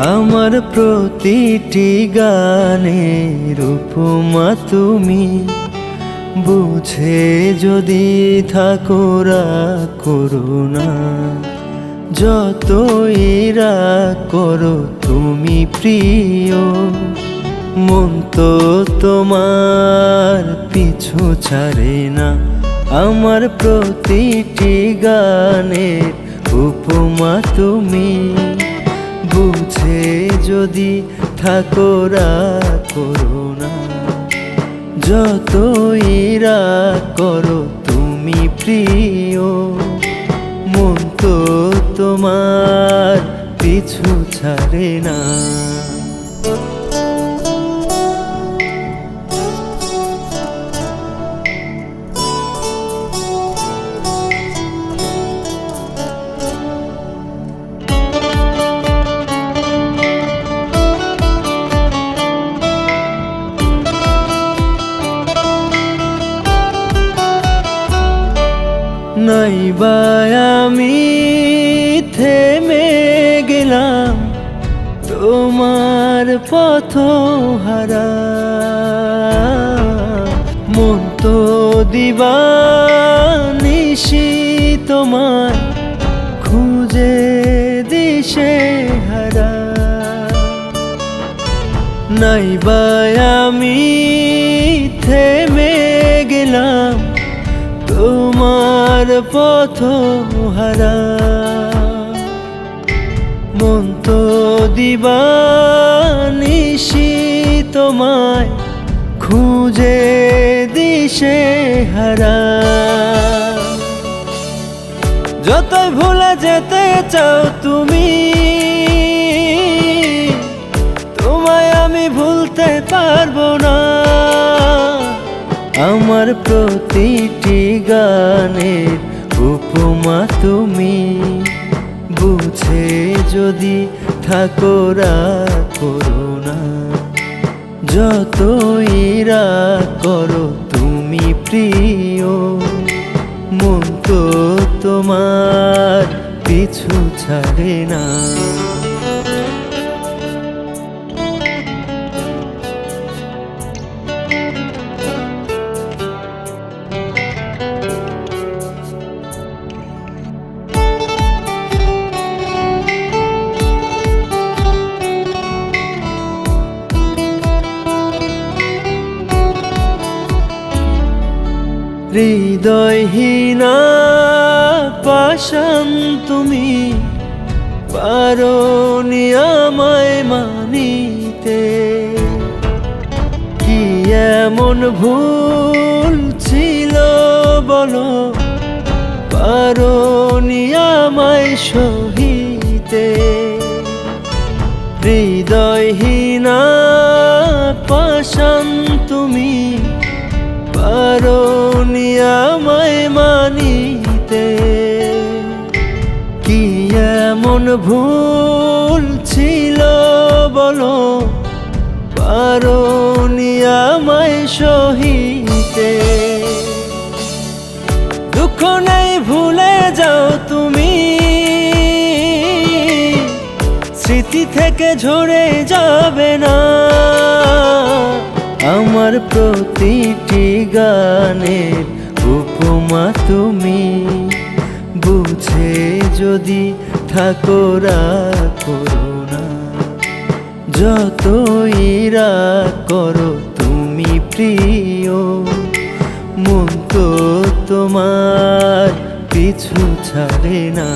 আমার প্রতিটি গানের উপমা তুমি বুঝে যদি থাকো করুণা যতই রাগ করো তুমি প্রিয়, মন তো তোমার পিছু ছাড়ে না। আমার প্রতিটি গানের উপমা তুমি বুঝে যদি থাকো করুণা যতই রাগ করো, তুমি প্রিয়। মন তো তোমার, পিছু ছাড়ে না। নাই বা আমি থেমে গেলাম, তোমার পথ হারা। মন তো দিবানিশি তোমার খুঁজে দিশে হারা। নাই বা আমি থেমে গেলাম, তোমার পথ হারা। মন তো দিবানিশি তোমায় খুঁজে দিশে হারা। যতই ভুলে যেতে চাও তুমি, তোমায় আমি ভুলতে পারব না। আমার প্রতিটি উপমা তুমি বুঝে যদি থাকো করুণা যতই রাগ করো, তুমি প্রিয়। মন তো তোমার পিছু ছাড়ে না। হৃদয়হীনা পাশান তুমি পারো আমায় মানিতে। কি এমন ভুল ছিল বলো? পারো আমায় সহিতে। হৃদয়হীনা পাশান আমায় মানিতে, কি এমন ভুল ছিল বলো? পারো আমায় সহিতে। দুঃখ নেই ভুলে যাও তুমি। স্মৃতি থেকে ঝরে যাবে না। আমার প্রতিটি গানের উপমা তুমি বুঝে যদি থাকো করুণা যতই রাগ করো, তুমি প্রিয়। মন তো তোমার পিছু ছাড়ে না।